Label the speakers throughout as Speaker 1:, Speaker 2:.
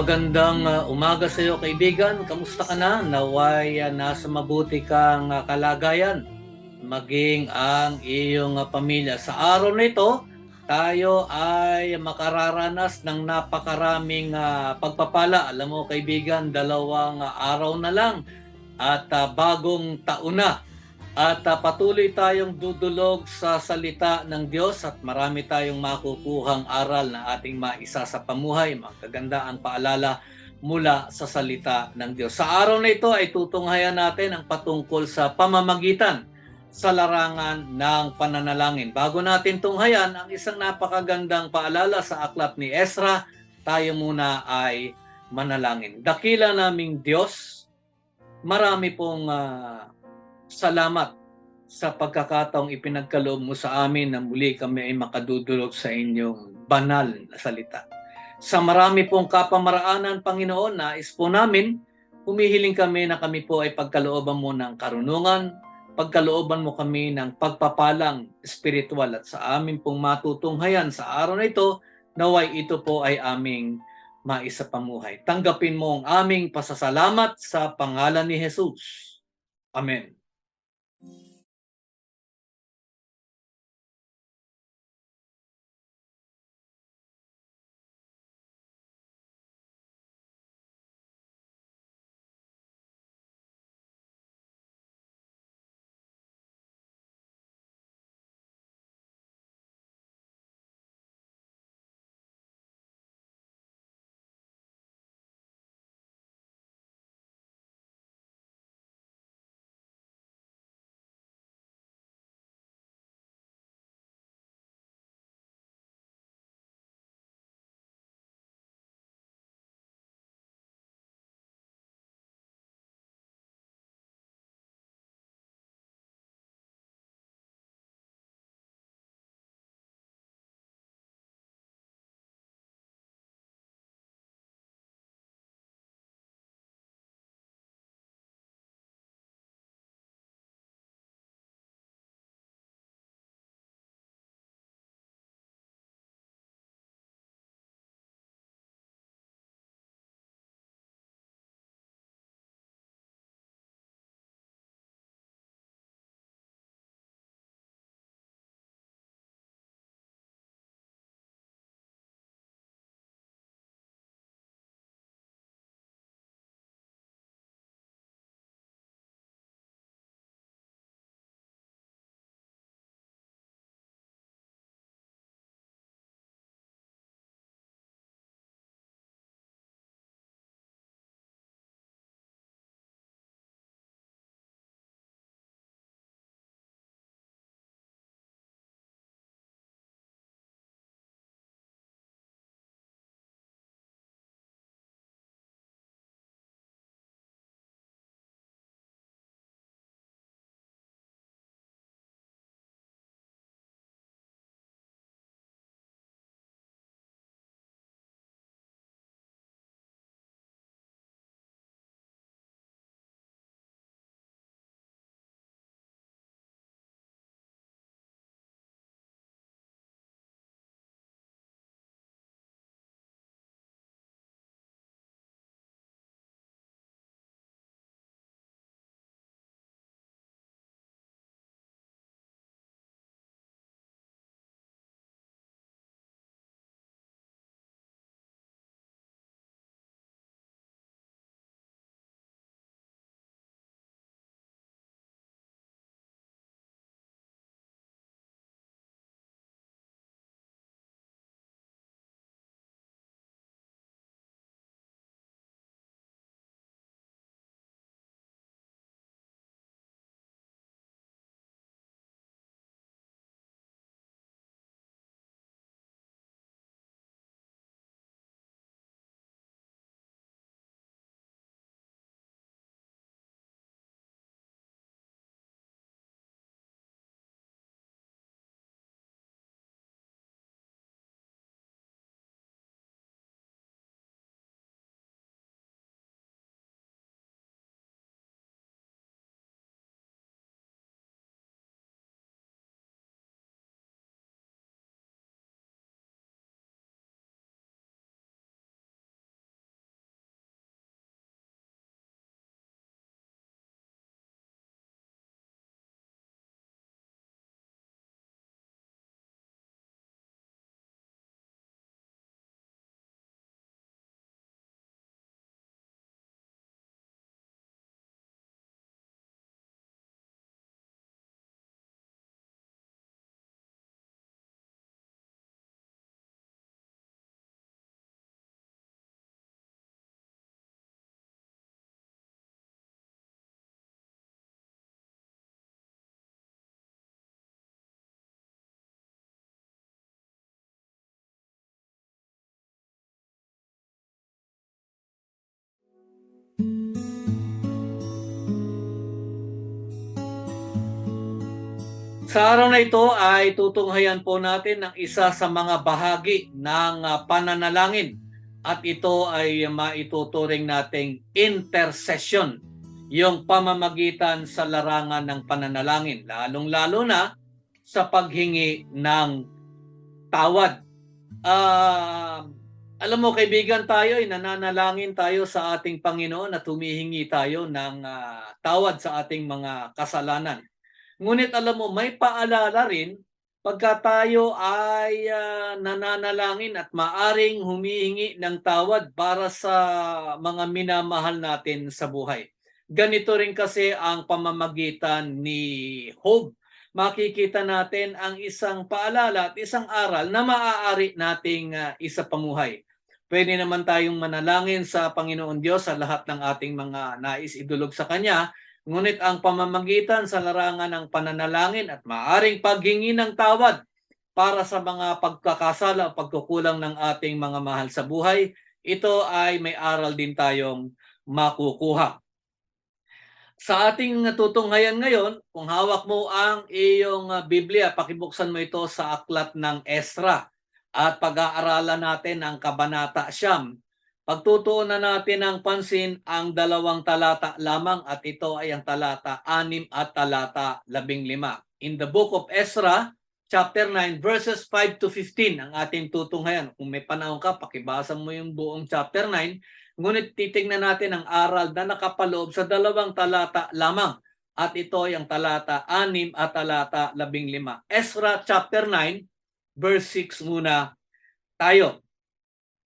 Speaker 1: Magandang uh, umaga sa iyo kaibigan. Kamusta ka na? Naway uh, nasa mabuti kang uh, kalagayan. Maging ang iyong pamilya. Sa araw na ito, tayo ay makararanas ng napakaraming pagpapala. Alam mo kaibigan, dalawang araw na lang at bagong taon na. At uh, patuloy tayong dudulog sa salita ng Diyos at marami tayong makukuhang aral na ating maisa sa pamuhay. Magaganda ang paalala mula sa salita ng Diyos. Sa araw na ito ay tutunghayan natin ang patungkol sa pamamagitan sa larangan ng pananalangin. Bago natin tunghayan ang isang napakagandang paalala sa aklat ni Ezra, tayo muna ay manalangin. Dakila naming Diyos, marami pong ah, salamat sa pagkakataong ipinagkaloob mo sa amin na muli kami ay makadudulog sa inyong banal na salita. Sa marami pong kapamaraanan, Panginoon, nais po namin, humihiling kami na kami po ay pagkalooban mo ng karunungan, pagkalooban mo kami ng pagpapalang spiritual at sa amin pong matutunghayan sa araw na ito, naway ito po ay aming maisapamuhay. Tanggapin mo ang aming pasasalamat sa pangalan ni Jesus. Amen. Sa araw na ito ay tutunghayan po natin ang isa sa mga bahagi ng ah, pananalangin at ito ay maituturing nating intercession, yung pamamagitan sa larangan ng pananalangin, lalong-lalo na sa paghingi ng tawad. Ah, alam mo kaibigan tayo ay nananalangin tayo sa ating Panginoon at humihingi tayo ng ah, tawad sa ating mga kasalanan. Ngunit alam mo, may paalala rin pagka tayo ay ah, nananalangin at maaring humihingi ng tawad para sa mga minamahal natin sa buhay. Ganito rin kasi ang pamamagitan ni Job. Makikita natin ang isang paalala at isang aral na maaari nating ah, isa pamuhay. Pwede naman tayong manalangin sa Panginoon Diyos sa lahat ng ating mga nais idulog sa Kanya, Ngunit ang pamamagitan sa larangan ng pananalangin at maaring paghingi ng tawad para sa mga pagkakasala o pagkukulang ng ating mga mahal sa buhay, ito ay may aral din tayong makukuha. Sa ating tutunghayan ngayon, kung hawak mo ang iyong Biblia, pakibuksan mo ito sa aklat ng Esra at pag-aaralan natin ang Kabanata Siyam. Pagtutuunan natin ng pansin ang dalawang talata lamang at ito ay ang talata 6 at talata 15. In the book of Ezra, chapter 9, verses 5 to 15 ang ating tutunghayan. Kung may panahon ka, pakibasa mo yung buong chapter 9. Ngunit titingnan natin ang aral na nakapaloob sa dalawang talata lamang. At ito ay ang talata 6 at talata 15. Ezra chapter 9, verse 6 muna tayo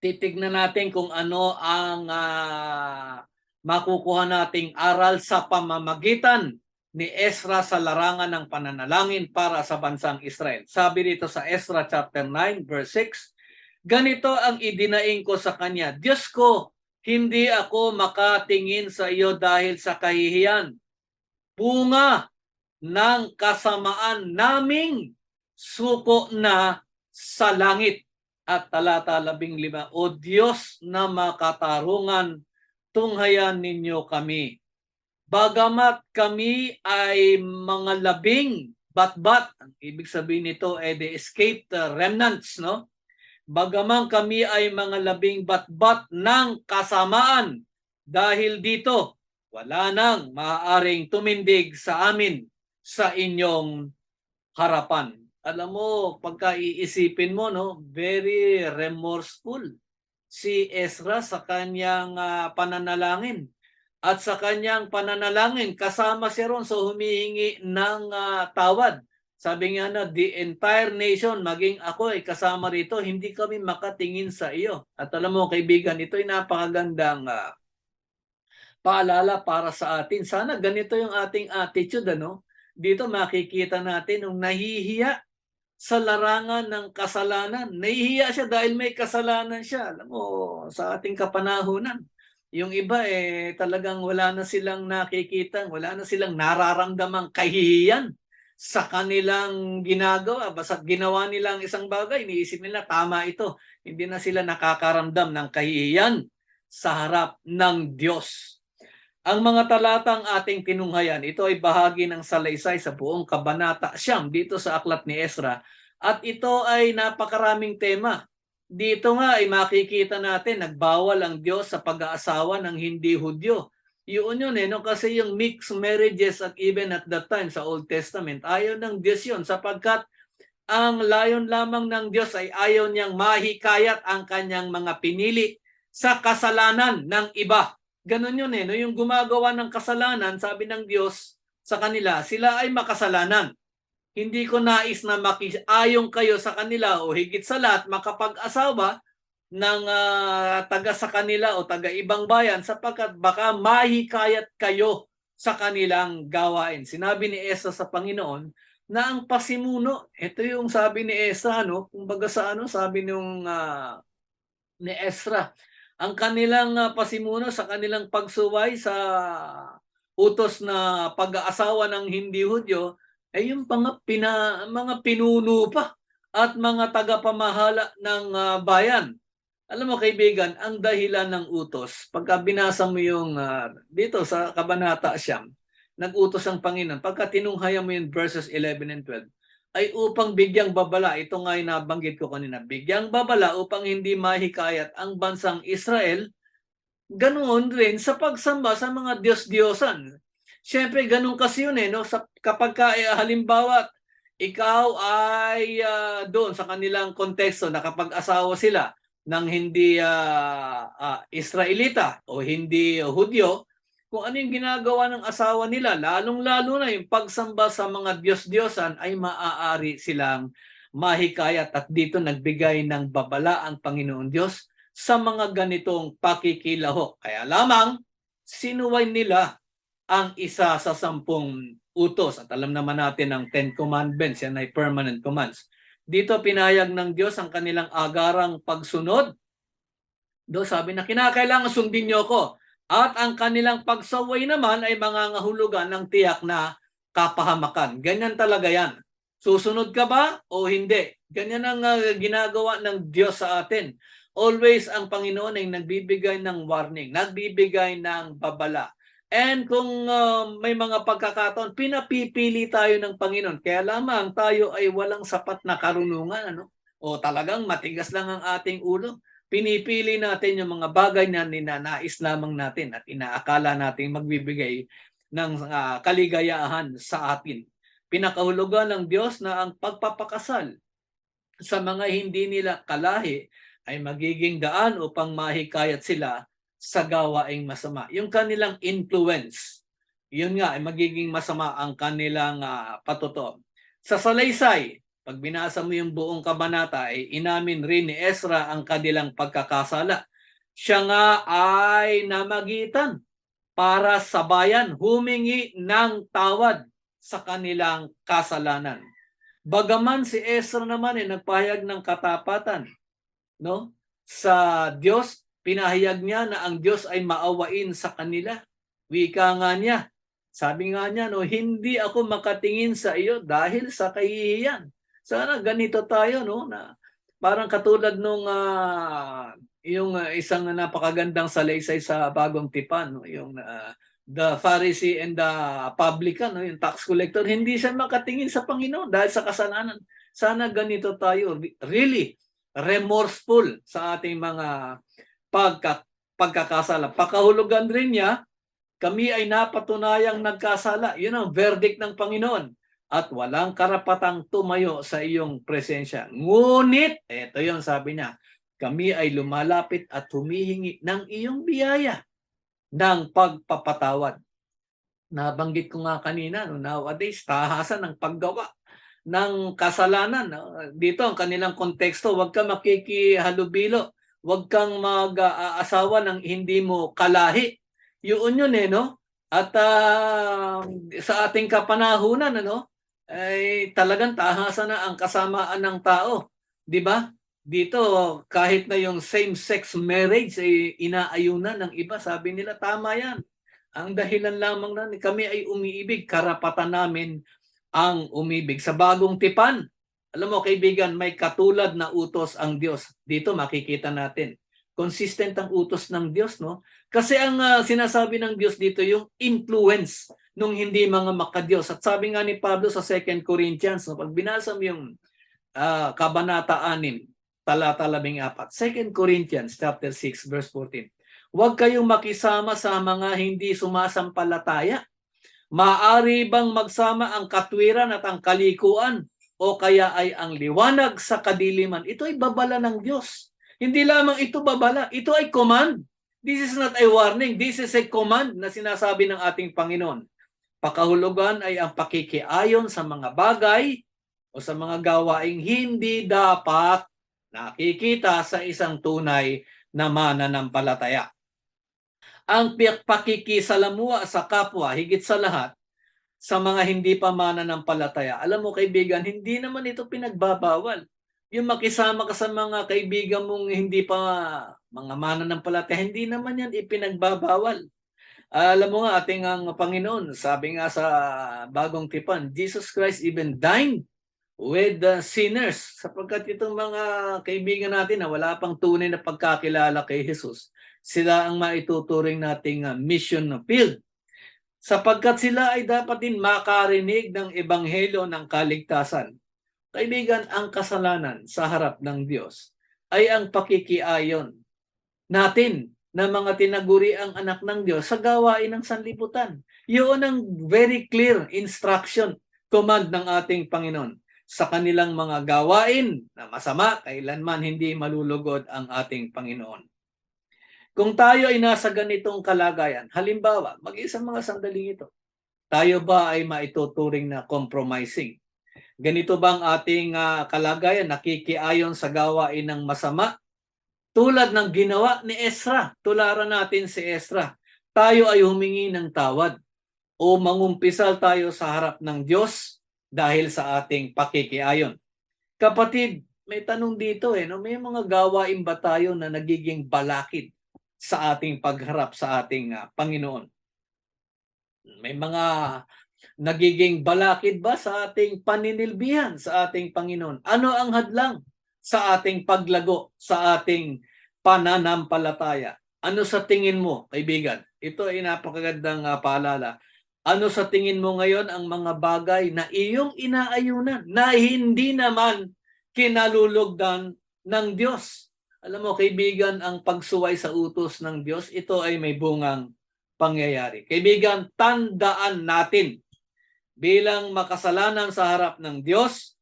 Speaker 1: titignan natin kung ano ang ah, makukuha nating aral sa pamamagitan ni Ezra sa larangan ng pananalangin para sa bansang Israel. Sabi dito sa Ezra chapter 9 verse 6, ganito ang idinaing ko sa kanya, Diyos ko, hindi ako makatingin sa iyo dahil sa kahihiyan. Bunga ng kasamaan naming suko na sa langit at talata labing lima, O Diyos na makatarungan, tunghayan ninyo kami. Bagamat kami ay mga labing batbat, ang ibig sabihin nito ay the escaped remnants, no? Bagaman kami ay mga labing batbat ng kasamaan, dahil dito, wala nang maaaring tumindig sa amin sa inyong harapan alam mo, pagka iisipin mo, no, very remorseful si Ezra sa kanyang ah, pananalangin. At sa kanyang pananalangin, kasama siya ron sa humihingi ng ah, tawad. Sabi nga na, the entire nation, maging ako ay kasama rito, hindi kami makatingin sa iyo. At alam mo, kaibigan, ito ay napakagandang ah, paalala para sa atin. Sana ganito yung ating attitude, ano? Dito makikita natin yung nahihiya sa larangan ng kasalanan. Nahihiya siya dahil may kasalanan siya. Alam mo, sa ating kapanahunan, yung iba eh talagang wala na silang nakikita, wala na silang nararamdamang kahihiyan sa kanilang ginagawa. Basta ginawa nilang isang bagay, iniisip nila tama ito. Hindi na sila nakakaramdam ng kahihiyan sa harap ng Diyos. Ang mga talatang ating tinunghayan, ito ay bahagi ng salaysay sa buong Kabanata Siyam dito sa aklat ni Ezra. At ito ay napakaraming tema. Dito nga ay makikita natin, nagbawal ang Diyos sa pag-aasawa ng hindi Hudyo. Yun yun eh, no? kasi yung mixed marriages at even at that time sa Old Testament, ayaw ng Diyos yun sapagkat ang layon lamang ng Diyos ay ayaw niyang mahikayat ang kanyang mga pinili sa kasalanan ng iba. Ganon yun eh. No? Yung gumagawa ng kasalanan, sabi ng Diyos sa kanila, sila ay makasalanan. Hindi ko nais na makiayong kayo sa kanila o higit sa lahat makapag-asawa ng ah, taga sa kanila o taga ibang bayan sapagkat baka mahikayat kayo sa kanilang gawain. Sinabi ni Esa sa Panginoon na ang pasimuno, ito yung sabi ni Esa, no? Kumbaga sa ano, sabi nung ah, ni Esra, ang kanilang ah, pasimuno sa kanilang pagsuway sa utos na pag-aasawa ng hindi Hudyo ay yung mga, pina, mga pinuno pa at mga tagapamahala ng ah, bayan. Alam mo kaibigan, ang dahilan ng utos, pagka binasa mo yung ah, dito sa Kabanata Siyam, nag-utos ang Panginoon. Pagka tinunghayan mo yung verses 11 and 12, ay upang bigyang babala. Ito nga yung nabanggit ko kanina. Bigyang babala upang hindi mahikayat ang bansang Israel. Ganoon rin sa pagsamba sa mga Diyos-Diyosan. Siyempre, ganun kasi yun eh. No? Sa, kapag ka, eh, halimbawa, ikaw ay ah, doon sa kanilang konteksto, nakapag-asawa sila ng hindi ah, ah, Israelita o hindi Hudyo, kung ano yung ginagawa ng asawa nila, lalong-lalo na yung pagsamba sa mga Diyos-Diyosan ay maaari silang mahikayat at dito nagbigay ng babala ang Panginoon Diyos sa mga ganitong pakikilaho. Kaya lamang, sinuway nila ang isa sa sampung utos. At alam naman natin ang Ten Commandments, yan ay permanent commands. Dito pinayag ng Diyos ang kanilang agarang pagsunod. Do sabi na kinakailangan sundin niyo ko. At ang kanilang pagsaway naman ay mangangahulugan ng tiyak na kapahamakan. Ganyan talaga yan. Susunod ka ba o hindi? Ganyan ang uh, ginagawa ng Diyos sa atin. Always ang Panginoon ay nagbibigay ng warning, nagbibigay ng babala. And kung uh, may mga pagkakataon, pinapipili tayo ng Panginoon. Kaya lamang tayo ay walang sapat na karunungan. Ano? O talagang matigas lang ang ating ulo. Pinipili natin yung mga bagay na ninanais lamang natin at inaakala natin magbibigay ng uh, kaligayahan sa atin. Pinakahulugan ng Diyos na ang pagpapakasal sa mga hindi nila kalahi ay magiging daan upang mahikayat sila sa gawaing masama. Yung kanilang influence, yun nga ay magiging masama ang kanilang uh, patuto. Sa salaysay, pag binasa mo yung buong kabanata, ay inamin rin ni Ezra ang kanilang pagkakasala. Siya nga ay namagitan para sa bayan humingi ng tawad sa kanilang kasalanan. Bagaman si Ezra naman ay nagpahayag ng katapatan no? sa Diyos, pinahayag niya na ang Diyos ay maawain sa kanila. Wika nga niya. Sabi nga niya, no, hindi ako makatingin sa iyo dahil sa kahihiyan. Sana ganito tayo, no, na parang katulad nung uh, yung uh, isang napakagandang salaysay sa Bagong Tipan, no, yung uh, the Pharisee and the publican, no, yung tax collector, hindi siya makatingin sa Panginoon dahil sa kasalanan. Sana ganito tayo, really remorseful sa ating mga pagka, pagkakasala. Pakahulugan rin niya, kami ay napatunayang nagkasala. Yun ang verdict ng Panginoon. At walang karapatang tumayo sa iyong presensya. Ngunit, eto yon sabi niya, kami ay lumalapit at humihingi ng iyong biyaya ng pagpapatawad. Nabanggit ko nga kanina, no, nowadays, tahasan ng paggawa ng kasalanan. No? Dito, ang kanilang konteksto, huwag ka makikihalubilo, huwag kang mag-aasawa ng hindi mo kalahi. Yun yun eh, no? At uh, sa ating kapanahunan, ano, ay talagang tahasan na ang kasamaan ng tao. 'Di ba? Dito, kahit na yung same-sex marriage ay inaayunan ng iba, sabi nila tama 'yan. Ang dahilan lamang na kami ay umiibig, karapatan namin ang umibig. Sa bagong tipan, alam mo kaibigan, may katulad na utos ang Diyos. Dito makikita natin. Consistent ang utos ng Diyos, no? Kasi ang uh, sinasabi ng Diyos dito yung influence nung hindi mga makadiyos. At sabi nga ni Pablo sa 2 Corinthians, no, pag binasa mo yung uh, Kabanata 6, talata 14, 2 Corinthians chapter 6 verse 14. Huwag kayong makisama sa mga hindi sumasampalataya. Maari bang magsama ang katwiran at ang kalikuan o kaya ay ang liwanag sa kadiliman? Ito ay babala ng Diyos. Hindi lamang ito babala, ito ay command. This is not a warning, this is a command na sinasabi ng ating Panginoon. Pakahulugan ay ang pakikiayon sa mga bagay o sa mga gawaing hindi dapat nakikita sa isang tunay na mananampalataya. Ang pakikisalamuha sa kapwa, higit sa lahat, sa mga hindi pa mananampalataya. Alam mo kaibigan, hindi naman ito pinagbabawal. Yung makisama ka sa mga kaibigan mong hindi pa mga mananampalataya, hindi naman yan ipinagbabawal. Alam mo nga, ating ang Panginoon, sabi nga sa bagong tipan, Jesus Christ even dined with the sinners. Sapagkat itong mga kaibigan natin na wala pang tunay na pagkakilala kay Jesus, sila ang maituturing nating uh, mission field. Sapagkat sila ay dapat din makarinig ng ebanghelyo ng kaligtasan. Kaibigan, ang kasalanan sa harap ng Diyos ay ang pakikiayon natin na mga tinaguri ang anak ng Diyos sa gawain ng sanlibutan. Yun ang very clear instruction, command ng ating Panginoon sa kanilang mga gawain na masama, kailanman hindi malulugod ang ating Panginoon. Kung tayo ay nasa ganitong kalagayan, halimbawa, mag-isang mga sandaling ito, tayo ba ay maituturing na compromising? Ganito bang ating ah, kalagayan, nakikiayon sa gawain ng masama? Tulad ng ginawa ni Esra, tularan natin si Esra. Tayo ay humingi ng tawad o mangumpisal tayo sa harap ng Diyos dahil sa ating pakikiayon. Kapatid, may tanong dito eh, no? may mga gawain ba tayo na nagiging balakid sa ating pagharap sa ating ah, Panginoon? May mga nagiging balakid ba sa ating paninilbihan sa ating Panginoon? Ano ang hadlang sa ating paglago, sa ating pananampalataya? Ano sa tingin mo, kaibigan? Ito ay napakagandang ah, paalala. Ano sa tingin mo ngayon ang mga bagay na iyong inaayunan na hindi naman kinalulugdan ng Diyos? Alam mo, kaibigan, ang pagsuway sa utos ng Diyos, ito ay may bungang pangyayari. Kaibigan, tandaan natin bilang makasalanan sa harap ng Diyos,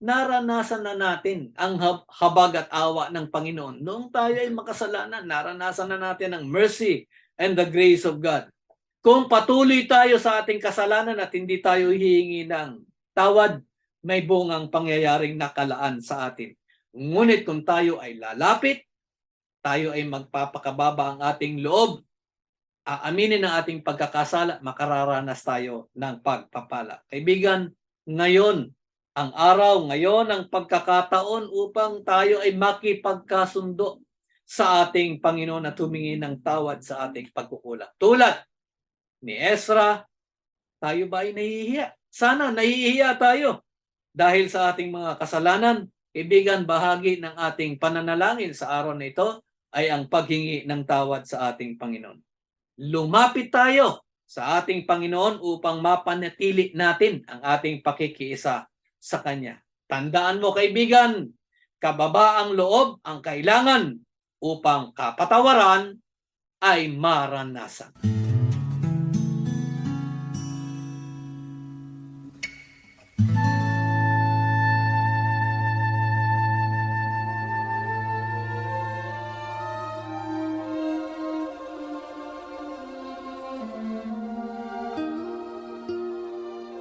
Speaker 1: naranasan na natin ang hab- habag at awa ng Panginoon. Noong tayo ay makasalanan, naranasan na natin ang mercy and the grace of God. Kung patuloy tayo sa ating kasalanan at hindi tayo hihingi ng tawad, may bungang pangyayaring nakalaan sa atin. Ngunit kung tayo ay lalapit, tayo ay magpapakababa ang ating loob, aaminin ang ating pagkakasala, makararanas tayo ng pagpapala. Kaibigan, ngayon, ang araw, ngayon ang pagkakataon upang tayo ay makipagkasundo sa ating Panginoon at humingi ng tawad sa ating pagkukulang. Tulad ni Ezra, tayo ba ay nahihiya? Sana nahihiya tayo dahil sa ating mga kasalanan. Ibigan bahagi ng ating pananalangin sa araw na ito ay ang paghingi ng tawad sa ating Panginoon. Lumapit tayo sa ating Panginoon upang mapanatili natin ang ating pakikiisa sa Kanya. Tandaan mo kaibigan, kababaang loob ang kailangan upang kapatawaran ay maranasan.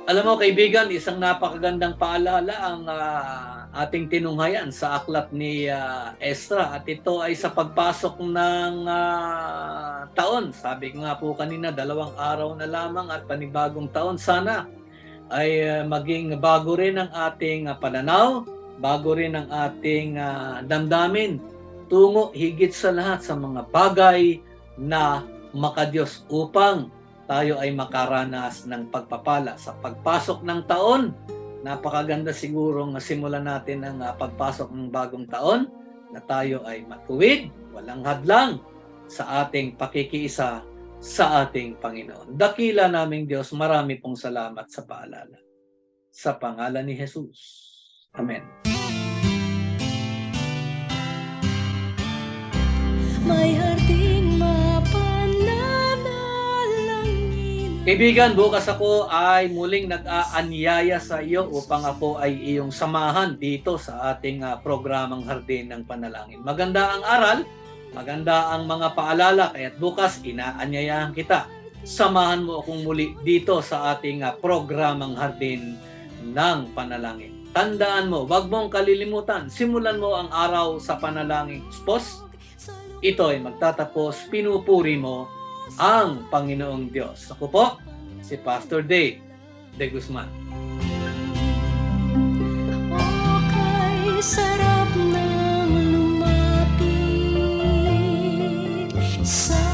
Speaker 1: Alam mo kaibigan, isang napakagandang paalala ang ah, ating tinunghayan sa aklat ni ah, Ezra at ito ay sa pagpasok ng ah, taon. Sabi ko nga po kanina, dalawang araw na lamang at panibagong taon. Sana ay ah, maging bago rin ang ating ah, pananaw, bago rin ang ating ah, damdamin tungo higit sa lahat sa mga bagay na makadiyos upang tayo ay makaranas ng pagpapala sa pagpasok ng taon. Napakaganda siguro nga simulan natin ang ah, pagpasok ng bagong taon na tayo ay matuwid, walang hadlang sa ating pakikiisa sa ating Panginoon. Dakila naming Diyos, marami pong salamat sa paalala. Sa pangalan ni Jesus. Amen.
Speaker 2: May harding
Speaker 1: Kaibigan, bukas ako ay muling nag-aanyaya sa iyo upang ako ay iyong samahan dito sa ating ah, programang Hardin ng Panalangin. Maganda ang aral, maganda ang mga paalala, kaya't bukas inaanyayahan kita. Samahan mo akong muli dito sa ating ah, programang Hardin ng Panalangin. Tandaan mo, wag mong kalilimutan, simulan mo ang araw sa panalangin. Spos, ito ay magtatapos, pinupuri mo ang Panginoong Diyos. Ako po, si Pastor Dave De Guzman.
Speaker 2: O kay sarap ng lumapit sa